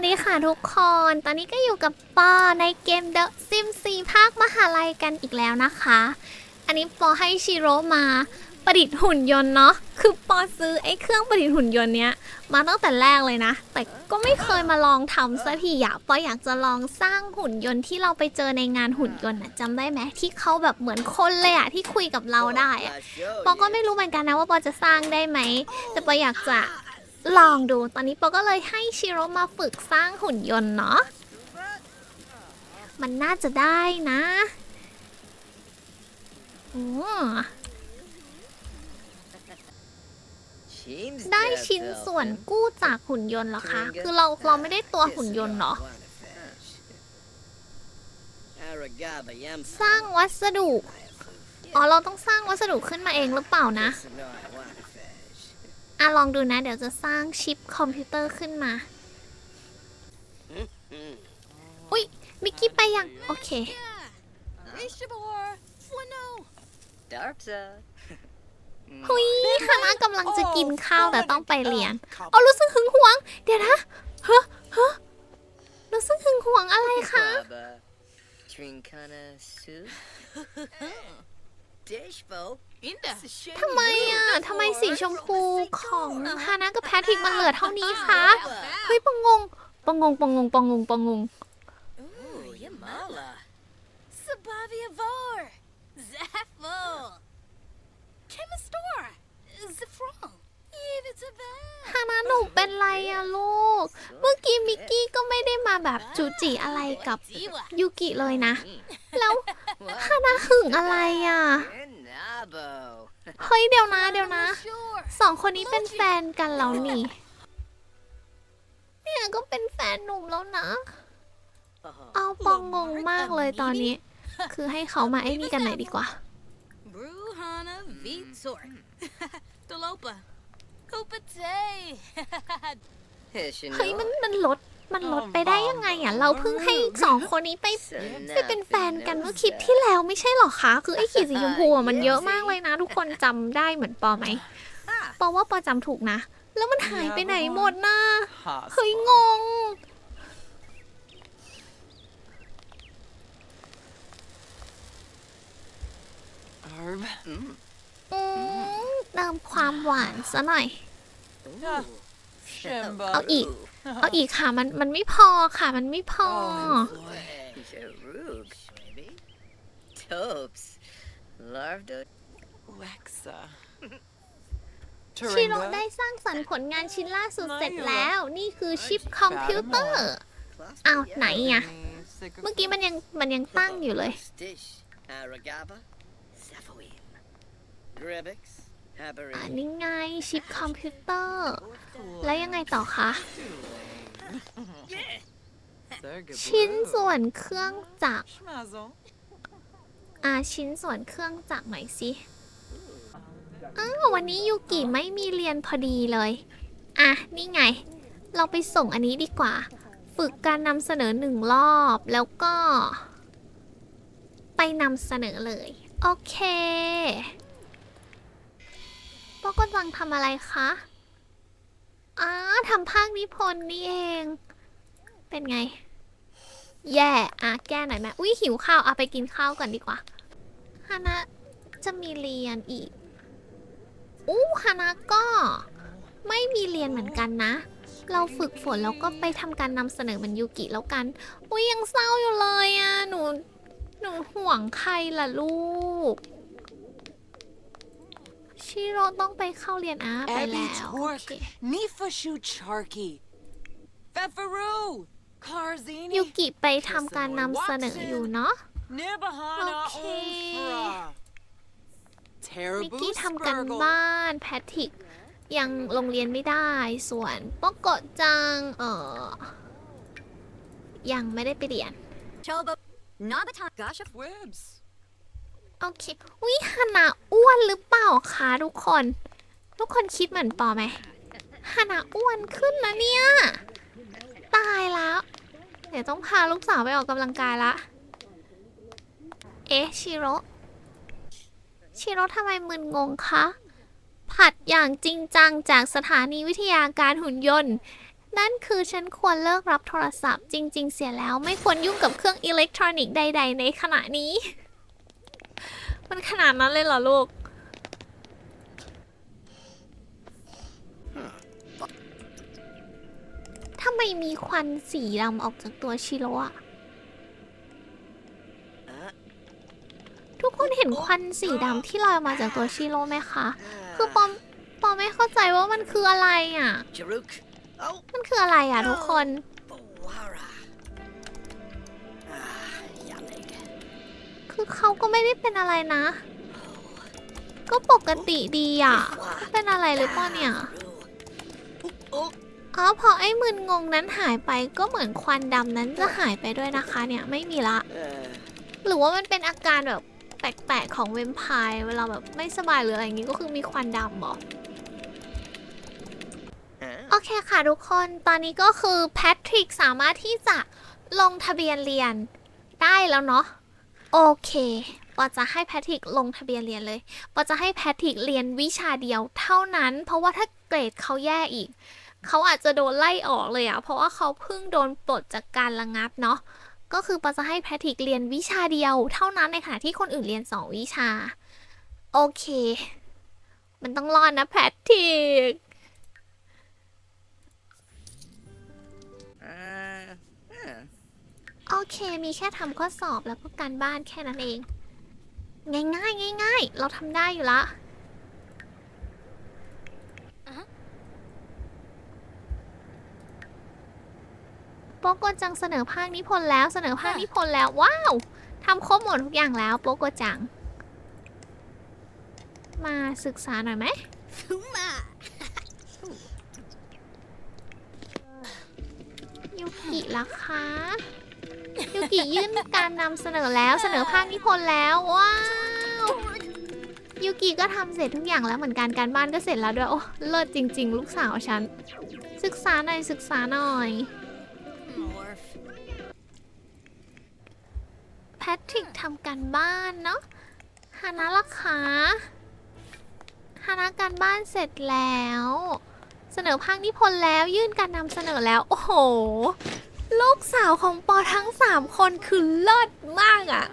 วัสดีค่ะทุกคน ตอนนี้ก็อยู่กับปอในเกม The Sims 4ภาคมหาลัยกันอีกแล้วนะคะ อันนี้ปอให้ชิโร่มาประดิษฐ์หุ่นยนต์เนาะ คือปอซื้อไอ้เครื่องประดิษฐ์หุ่นยนต์เนี้ยมาตั้งแต่แรกเลยนะ แต่ก็ไม่เคยมาลองทำสักทีอะปออยากจะลองสร้างหุ่นยนต์ที่เราไปเจอในงานหุ่นยนต์อะจำได้ไหมที่เขาแบบเหมือนคนเลยอะที่คุยกับเราได้อะปอก็ไม่รู้เหมือนกันนะว่าปอจะสร้างได้ไหม แต่ปออยากจะ ลองดู ตอนนี้ปอก็เลยให้ชิโร่มาฝึกสร้างหุ่นยนต์เนาะ มันน่าจะได้นะโอ้ได้ชิ้นส่วนกู้จากหุ่นยนต์เหรอคะ คือเราเราไม่ได้ตัวหุ่นยนต์เหรอ สร้างวัสดุ อ๋อ เราต้องสร้างวัสดุขึ้นมาเองหรือเปล่านะ อะลองดูนะ เดี๋ยวจะสร้างชิปคอมพิวเตอร์ขึ้นมา อุ๊ยมิกกี้ไปยัง โอเค หุยฮานะกำลังจะกินข้าวแต่ต้องไปเรียน เอารู้สึกหึงหวง เดี๋ยวนะเฮ้เฮ้รู้สึกหึงหวงอะไรคะ Trinkana soup? Dishbo? ทำไมอะทำไมสีชมพูของฮานะกับแพทริกมันเหลือเท่านี้คะ เฮ้ยปังงงปังงงปังงงปังงงปังงง Ooh, Yamala. Sabavia Vor! Zaffel! Chemistor! Zafron! Even to ฮานะหนูเป็นไรอะลูก เมื่อกี้มิกกี้ก็ไม่ได้มาแบบจูจีอะไรกับ Diwa! ยูกิเลยนะ แล้วฮานะหึงอะไรอะ Nabo. เฮ้ยเดี๋ยวนะเดี๋ยวนะ Sure! สองคนนี้เป็นแฟนกันแล้วนี่ เนี่ยก็เป็นแฟนหนุ่มแล้วนะ เอาปองงงมากเลยตอนนี้ คือให้เขามาไอ้นี่กันหน่อยดีกว่า Bruhana Vitor! Dolopa! Kupate! เฮ้ยมันมันลด มันลดไปได้ยังไงอะ เราเพิ่งให้สองคนนี้ไปไปเป็นแฟนกันเมื่อคลิปที่แล้วไม่ใช่หรอคะ คือไอ้ขีดสีชมพูอะมันเยอะมากเลยนะ ทุกคนจำได้เหมือนปอไหมปอว่าปอจำถูกนะ แล้วมันหายไปไหนหมดนะเฮ้ยงง Arb. อืมเติมความหวานซะหน่อย Shimba. เอาอีก เอาอีกค่ะ มัน มันไม่พอค่ะ มันไม่พอ Jaroogs, maybe? Topes. Larvdo. Lexa. ชิโร่ Taringa. ได้สร้างสรรค์ผลงานชิ้นล่าสุดเสร็จแล้ว นี่คือชิปคอมพิวเตอร์อ้าวไหนอะเมื่อกี้มันยัง มันยังตั้งอยู่เลย Stish. Aragaba. Savoin. Grebix. อ่า Haberin. นี่ไงชิปคอมพิวเตอร์ แล้วยังไงต่อคะ ชิ้นส่วนเครื่องจักร Schmazzle. อ่าชิ้นส่วนเครื่องจักรหน่อยสิอ้าววันนี้ยูกิไม่มีเรียนพอดีเลย อะ นี่ไง เราไปส่งอันนี้ดีกว่า ฝึกการนำเสนอหนึ่งรอบแล้วก็ ไปนำเสนอเลย โอเค ปอกำลังทำอะไรคะอ้าทำภาคนิพนธ์นี่เอง เป็นไง แย่อะแก้หน่อยไหมอุ้ยหิวข้าวเอะไปกินข้าวก่อนดีกว่าฮานะจะมีเรียนอีก อู้ฮานะก็ ไม่มีเรียนเหมือนกันนะ เราฝึกฝนแล้วก็ไปทำการนำเสนอเหมันยูกิแล้วกัน อุ้ยยังเศร้าอยู่เลยอะ หนู หนูห่วงใครล่ะลูก ชิโร่ต้องไปเข้าเรียนอาไปแล้วโอเค Nifashu Charky. Fefaru. Karzini. ยูกิไปทำการนำเสนออยู่เนาะ Nibahana Okay. Onfra. มิกกี้ Terrible ทำกัน Spurgle. บ้านแพทริกยังโรงเรียนไม่ได้ส่วนปอกโกะจัง เออยังไม่ได้ไปเรียน Chobo! Nabata! Gosh, Webs. โอเควิฮานาอ้วนหรือเปล่าคะทุกคน ทุกคนคิดเหมือนปอไหมฮานาอ้วนขึ้นนะเนี่ย ตายแล้ว เดี๋ยวต้องพาลูกสาวไปออกกำลังกายละ เอ๊ะชิโร่ชิโร่ทำไมมึนงงคะ ผัดอย่างจริงจังจากสถานีวิทยาการหุ่นยนต์ นั่นคือฉันควรเลิกรับโทรศัพท์จริง ๆ เสียแล้วไม่ควรยุ่งกับเครื่องอิเล็กทรอนิกส์ใด ๆ ในขณะนี้ มันขนาดนั้นเลยเหรอลูก ทำไมมีควันสีดำออกจากตัวชิโร่อะทุกคนเห็นควันสีดำที่ลอยออกมาจากตัวชิโร่ไหมคะ คือปอมปอมไม่เข้าใจว่ามันคืออะไรอะ Jaruk. Oh, มันคืออะไรอะทุกคน คือเขาก็ไม่ได้เป็นอะไรนะ ก็ปกติดีอะ เป็นอะไรหรือเปล่าเนี่ย Oh, oh. อ๋อพอไอ้มึนงงนั้นหายไปก็เหมือนควันดำนั้นจะหายไปด้วยนะคะเนี่ยไม่มีละ หรือว่ามันเป็นอาการแบบแปลกๆของเวมไพร์เวลาแบบไม่สบายหรืออะไรอย่างงี้ก็คือมีควันดำหรอโอเคค่ะทุกคนตอนนี้ก็คือแพทริกสามารถที่จะลงทะเบียนเรียนได้แล้วเนาะ โอเคปอจะให้แพทริกลงทะเบียนเรียนเลยปอจะให้แพทริกเรียนวิชาเดียวเท่านั้น เพราะว่าถ้าเกรดเขาแย่อีก เขาอาจจะโดนไล่ออกเลยอะเพราะว่าเขาเพิ่งโดนปลดจากการระงับเนาะ ก็คือปอจะให้แพทริกเรียนวิชาเดียว เท่านั้นในขณะที่คนอื่นเรียนสองวิชา โอเค มันต้องรอดนะแพทริก โอเค มีแค่ทำข้อสอบแล้วก็การบ้านแค่นั้นเอง ง่ายๆง่ายๆเราทำได้อยู่ละอ่าฮะโปโกจังเสนอภาคนิพนธ์แล้วเสนอภาคนิพนธ์แล้ว ว้าวทำครบหมดทุกอย่างแล้ว โปโกจัง มาศึกษาหน่อยไหม Fuma. ยูกิล่ะคะ ยูกิยื่นการนำเสนอแล้วเสนอภาคนิพนธ์แล้ว ว้าวยูกิก็ทำเสร็จทุกอย่างแล้วเหมือนกันการบ้านก็เสร็จแล้วด้วย โอ้เลิศจริง ๆ ลูกสาวฉัน ศึกษาหน่อยศึกษาหน่อย Morph. แพทริกทำการบ้านเนาะฮานะล่ะคะฮานะการบ้านเสร็จแล้ว เสนอภาคนิพนธ์แล้วยื่นการนำเสนอแล้ว โอ้โห ลูกสาวของปอทั้งสามคนคือเลิศมากอะ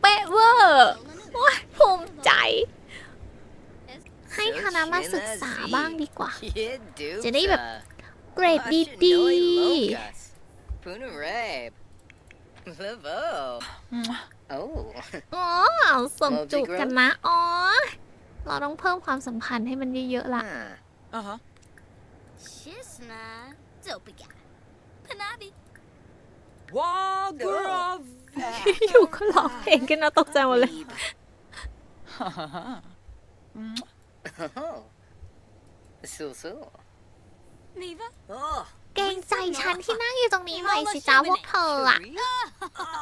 เป๊ะเวอร์โอ้ยภูมิใจ ให้ฮานะมาศึกษาบ้างดีกว่า Yeah, dude. จะได้แบบเกรดดี Locus. Puna Rabe. Lavo. Oh. ๆอ๋อส่งจูบกันนะ อ๋อ เราต้องเพิ่มความสัมพันธ์ให้มันเยอะๆล่ะ Huh. Uh huh. Shisna. Dopiga. Panabi. Wagrav. อยู่ก็ร้องเพลงกันนะตกใจหมดเลย Oh. So so. Neva. Oh. เกรงใจฉันที่นั่งอยู่ตรงนี้หน่อยสิจ้าพวกเธออะ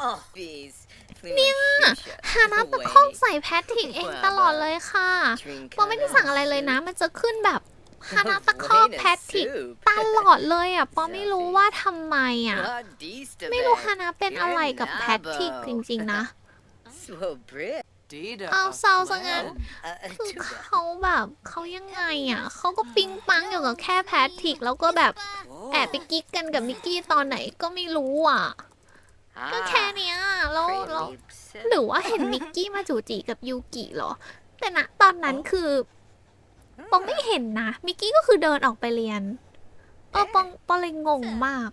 Oh, bees. ฮานะตะคอกใส่แพทริกเองตลอดเลยค่ะปอไม่ได้สั่งอะไรเลยนะ มันจะขึ้นแบบ ฮานะตะคอกแพทริกตลอดเลยอะปอไม่รู้ว่าทำไมอะ ไม่รู้ฮานะเป็นอะไรกับแพทริกจริงๆนะ So Brit. Data. เอาเศร้าซะงั้น Uh, คือเขาแบบเขายังไงอะเขาก็ปิ๊งปังอยู่กับแค่แพทริกแล้วก็แบบแอบไปกิ๊กกันกับมิกกี้ตอนไหนก็ไม่รู้อะก็แค่เนี้ยแล้วแล้วหรือว่าเห็นมิกกี้มาจูจีกับยูกิเหรอ แต่ณตอนนั้นคือ ปองไม่เห็นนะ มิกกี้ก็คือเดินออกไปเรียน เออปองปองเลยงงมาก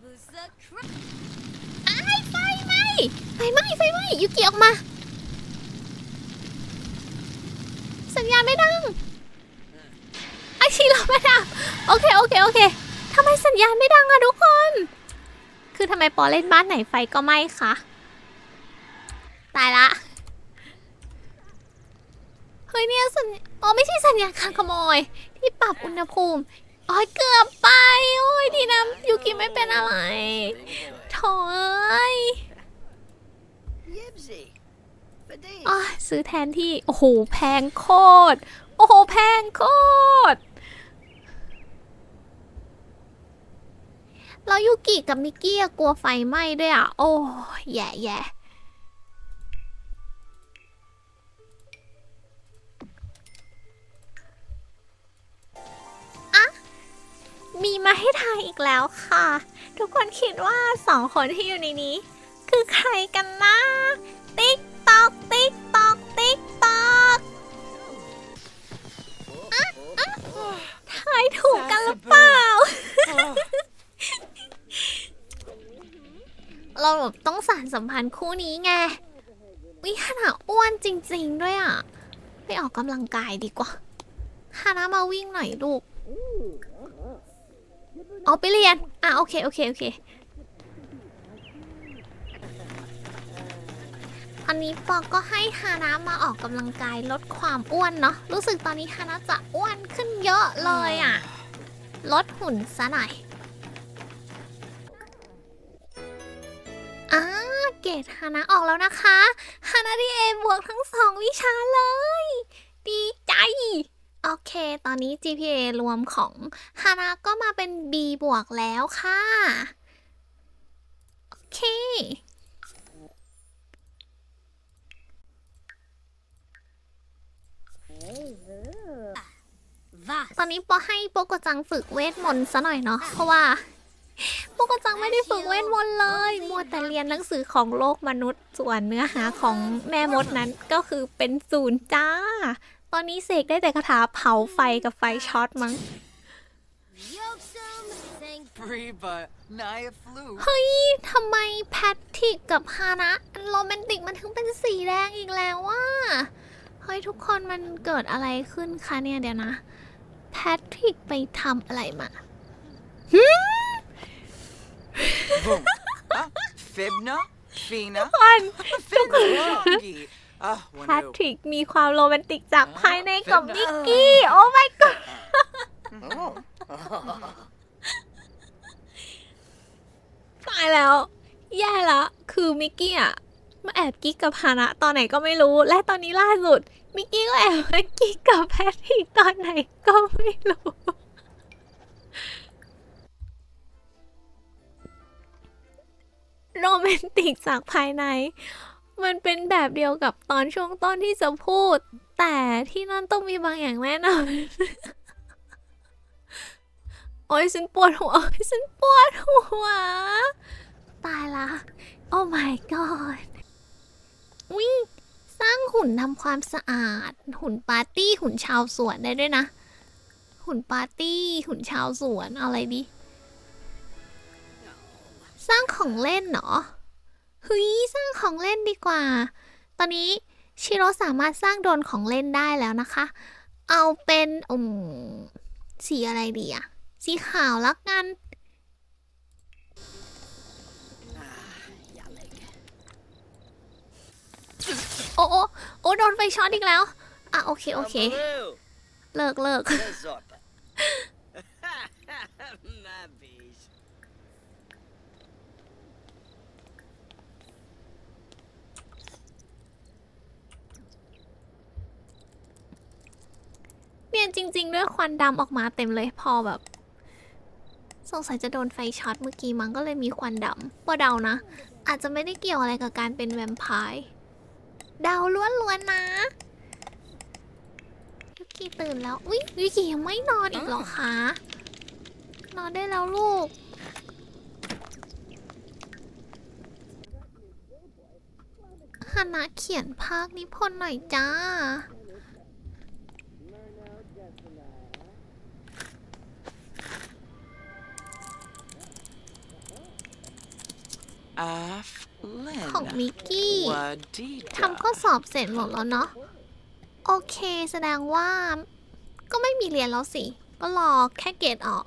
ไอ้ายไฟไหม้ไฟไหม้ไฟไหม้ยูกิออกมา สัญญาณไม่ดังไอชีเราไม่ดัง โอเค โอเค โอเคทำไมสัญญาณไม่ดังอะทุกคน คือทำไมปอเล่นบ้านไหนไฟก็ไหม้คะ ตายละ เฮ้ยเนี่ยสัญอ๋อไม่ใช่สัญญาณการขโมย ที่ปรับอุณหภูมิอ๋อเกือบไปโอ้ยดีนะยูกิไม่เป็นอะไรโถเอ้ย Yibsy. Badee. อ้ายซื้อแทนที่ โอ้โหแพงโคตร โอ้โหแพงโคตรแล้วยูกิกับมิกกี้อะกลัวไฟไหม้ด้วยอะ โอ้ยแย่แย่ มีมาให้ทายอีกแล้วค่ะ ทุกคนคิดว่าสองคนที่อยู่ในนี้ คือใครกันนะ ติ๊กตอกติ๊กตอกติ๊กตอกทายถูกกันหรือเปล่า เราแบบต้องสารสัมพันธ์คู่นี้ไงวิฮานาอ้วนจริง ๆ ด้วยอะ ไปออกกำลังกายดีกว่าฮานามาวิ่งหน่อยลูก เอาไปเรียน อะโอเคโอเคโอเค อันนี้ปอก็ให้ฮานามาออกกำลังกายลดความอ้วนเนาะ รู้สึกตอนนี้ฮานาจะอ้วนขึ้นเยอะเลยอะ ลดหุ่นซะหน่อยอ่าเกรดฮานะออกแล้วนะคะฮานาได้เอบวกทั้งสองวิชาเลย ดีใจ โอเค ตอนนี้ GPA รวมของฮานะก็มาเป็น B บวกแล้วค่ะ โอเค Va. ตอนนี้ปอให้โปโกจังฝึกเวทมนต์ซะหน่อยเนาะ เพราะว่าโปโกจังไม่ได้ฝึกเวทมนต์เลย มัวแต่เรียนหนังสือของโลกมนุษย์ ส่วนเนื้อหาของแม่มดนั้นก็คือเป็นศูนย์จ้า ตอนนี้เสกได้แต่คาถาเผาไฟกับไฟช็อตมั้ง Yoksum Thank free, but Naya flew. เฮ้ย ทำไมแพทริกกับฮานะโรแมนติกมันถึงเป็นสีแดงอีกแล้วว่าเฮ้ย ทุกคนมันเกิดอะไรขึ้นคะเนี่ยเดี๋ยวนะ แพทริกไปทำอะไรมา Boom. Huh? Fibna? Fina? ก่อน Finroggy. Ah, แพ one ทริกมีความโรแมนติกจากภายในกับมิกกี้ โอ้ my god Oh. ตายแล้ว แย่ละ คือมิกกี้อะมาแอบกิ๊กกับฮานะตอนไหนก็ไม่รู้ และตอนนี้ล่าสุด มิกกี้ก็แอบมากิ๊กกับแพทริกตอนไหนก็ไม่รู้โรแมนติกจากภายใน มันเป็นแบบเดียวกับตอนช่วงต้นที่จะพูด แต่ที่นั่นต้องมีบางอย่างแน่นอน โอ้ยฉันปวดหัว ฉันปวดหัว ตายละ โอ้ my god วิสร้างหุ่นทำความสะอาด หุ่นปาร์ตี้ หุ่นชาวสวนได้ด้วยนะ หุ่นปาร์ตี้ หุ่นชาวสวน อะไรดี สร้างของเล่นเหรอ เฮ้ยสร้างของเล่นดีกว่า ตอนนี้ชิโร่สามารถสร้างโดรนของเล่นได้แล้วนะคะ เอาเป็นอืมสีอะไรดีอะสีขาวละกัน โอ้โอ้โอ้โดนไฟช็อตอีกแล้ว อะโอเค โอเค Amaloo. เลิกเลิก เนียนจริง ๆ ด้วยควันดำออกมาเต็มเลยพอแบบ สงสัยจะโดนไฟช็อตเมื่อกี้มั้งก็เลยมีควันดำว่าเดานะ อาจจะไม่ได้เกี่ยวอะไรกับการเป็นแวมไพร์เดาล้วนๆนะยุกิตื่นแล้วอุ๊ยยุกิยังไม่นอนอีกเหรอคะนอนได้แล้วลูกฮานะเขียนภาคนิพนธ์หน่อยจ้า ของมิกกี้ Wadida. ทำข้อสอบเสร็จหมดแล้วเนาะโอเคแสดงว่า ก็ไม่มีเรียนแล้วสิ ก็รอแค่เกรดออก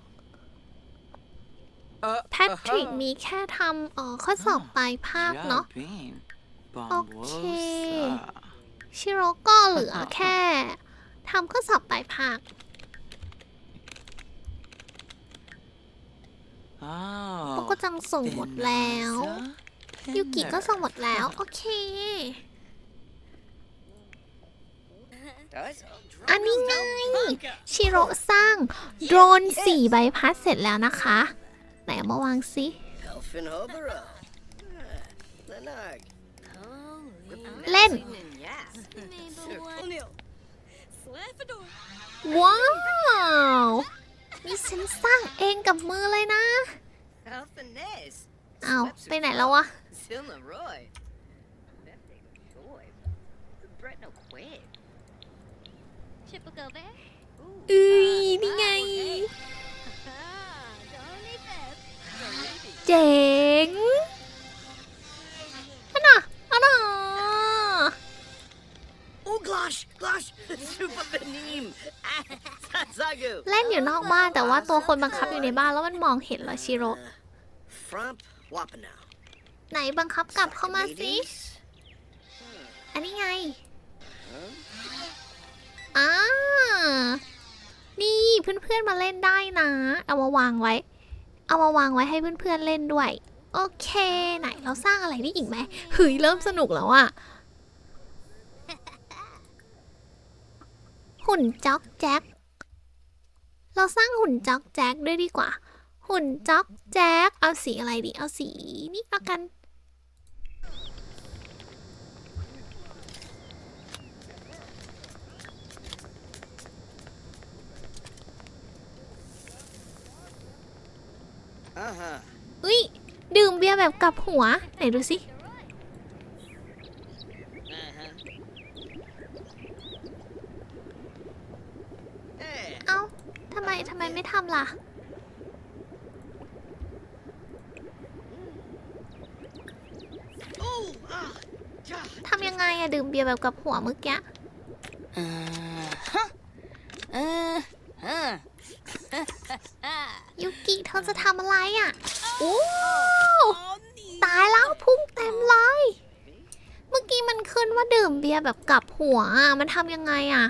Uh, แพทริกมีแค่ทำเอ่อข้อสอบปลายภาคเนาะ Bean. Okay. Bombosa. ชิโร่ก็เหลือแค่ทำข้อสอบปลายภาค Oh. เขาก็จังส่งหมดแล้ว Finazza ยูกิก็ Pinner. ส่งหมดแล้ว โอเค That's อันนี้ไง ชิโร่สร้าง โดรนสี่ใบพัดเสร็จแล้วนะคะ ไหนเอามาวางซิ Elfin Hobaro. Lenarg. Holy. เล่น Yes. Maybe one. Slaffador. ว้าว มีสสร้างเองกับมือเลยนะ How finesse. เอาไปไหนแล้ววะ Silna Roy. Brett no quick. Typical bear. เอ้ยนี่ไง Don't leave it. เจ๋งอันน่ะอันน่ะ Oh, gosh, gosh. Super benim. Sazagu. เล่นอยู่นอกบ้านแต่ว่าตัวคนบังคับอยู่ในบ้านแล้วมันมองเห็นเหรอชิโร่ Frump Wapanow. ไหนบังคับกลับเข้ามาสิ Ladies? อันนี้ไง Huh? อ่านี่เพื่อนๆมาเล่นได้นะ เอามาวางไว้ เอามาวางไว้ให้เพื่อนๆเล่นด้วย โอเค ไหนเราสร้างอะไรได้อีกไหมเฮ้ยเริ่มสนุกแล้วอะหุ่นจ๊อกแจ็ค เราสร้างหุ่นจ๊อกแจ็คด้วยดีกว่า หุ่นจ๊อกแจ็คเอาสีอะไรดี เอาสีนี่ละกัน Uh-huh. อุ้ยดื่มเบียร์แบบกลับหัว ไหนดูสิ Uh-huh. Hey. เอ้า ทำ ไมทำไมไม่ทำล่ะ Oh, ah, ja. ทำยังไงอะดื่มเบียร์แบบกับหัวเมื่อกี้ Uh huh. Uh huh. ยุกิเธอจะทำอะไรอะโอ้ตายแล้วพุ่งเต็มเลย เมื่อกี้มันขึ้นว่าดื่มเบียร์แบบกลับหัวอะมันทำยังไงอะ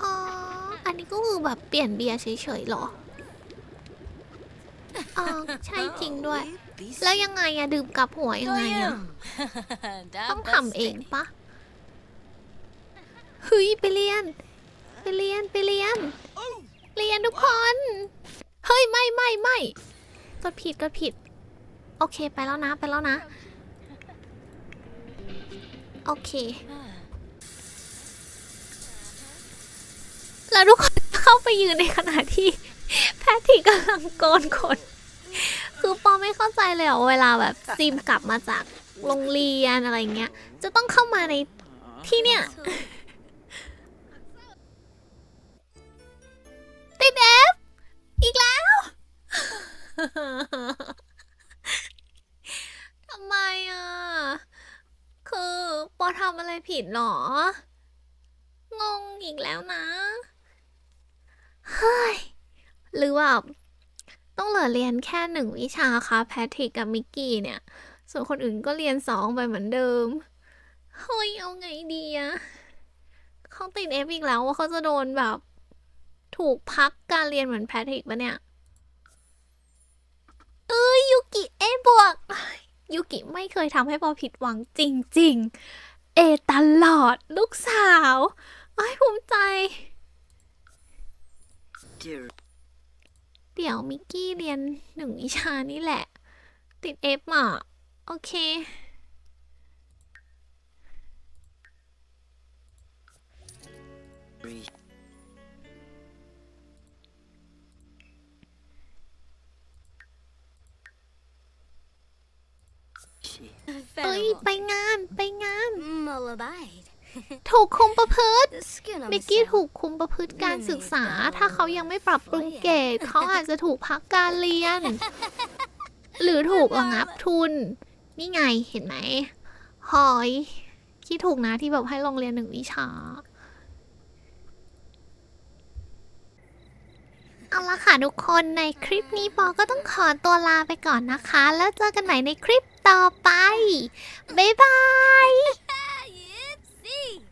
อ๋อ อั นนี้ก็คือแบบเปลี่ยนเบียร์เฉยๆเหรอ อ๋อ ใช่จริงด้วย แล้วยังไงอะดื่มกลับหัวยังไงอะต้องทำเองปะเฮ้ยไปเรียน ไปเรียนไปเรียน เรียนทุกคน เฮ้ยไม่ไม่ไม่กดผิดกดผิด โอเคไปแล้วนะไปแล้วนะ โอเค แล้วทุกคนเข้าไปยืนในขณะที่แพทริกกำลังโกนขนคือปอไม่เข้าใจเลยอะเวลาแบบซิมกลับมาจากโรงเรียนอะไรเงี้ย จะต้องเข้ามาในที่เนี่ยติดเอฟอีกแล้ว ทำไมอะ คือปอทำอะไรผิดหรอ งงอีกแล้วนะ เฮ้ย หรือว่า ต้องเรียนแค่หนึ่งวิชาคะแพทริกกับมิกกี้เนี่ย ส่วนคนอื่นก็เรียนสองไปเหมือนเดิม เฮ้ย เอาไงดีอะเขาติดเอฟอีกแล้วว่าเขาจะโดนแบบ ถูกพักการเรียนเหมือนแพทริกปะเนี่ย เอ้ยยูกิเอบวกยูกิไม่เคยทำให้ปอผิดหวังจริง ๆ เอตลอดลูกสาวไอ้ยภูมิใจ Dear เดี๋ยวมิกกี้เรียนหนึ่งวิชานี่แหละ ติดเอฟอะ โอเค Re- เอ้ย ไปงาน ไปงาน Mollabide. ถูกคุมประพฤติ The skin on มิ the กกี้ side. ถูกคุมประพฤติการศึกษา ถ้าเขายังไม่ปรับปรุงเกรดเขาอาจจะถูกพักการเรียน หรือถูกระงับทุน นี่ไงเห็นไหมหอยคิดถูกนะที่แบบให้โรงเรียนหนึ่งวิชาเอาละค่ะทุกคนในคลิปนี้ปอก็ต้องขอตัวลาไปก่อนนะคะ แล้วเจอกันใหม่ในคลิปต่อไป บ๊ายบาย see.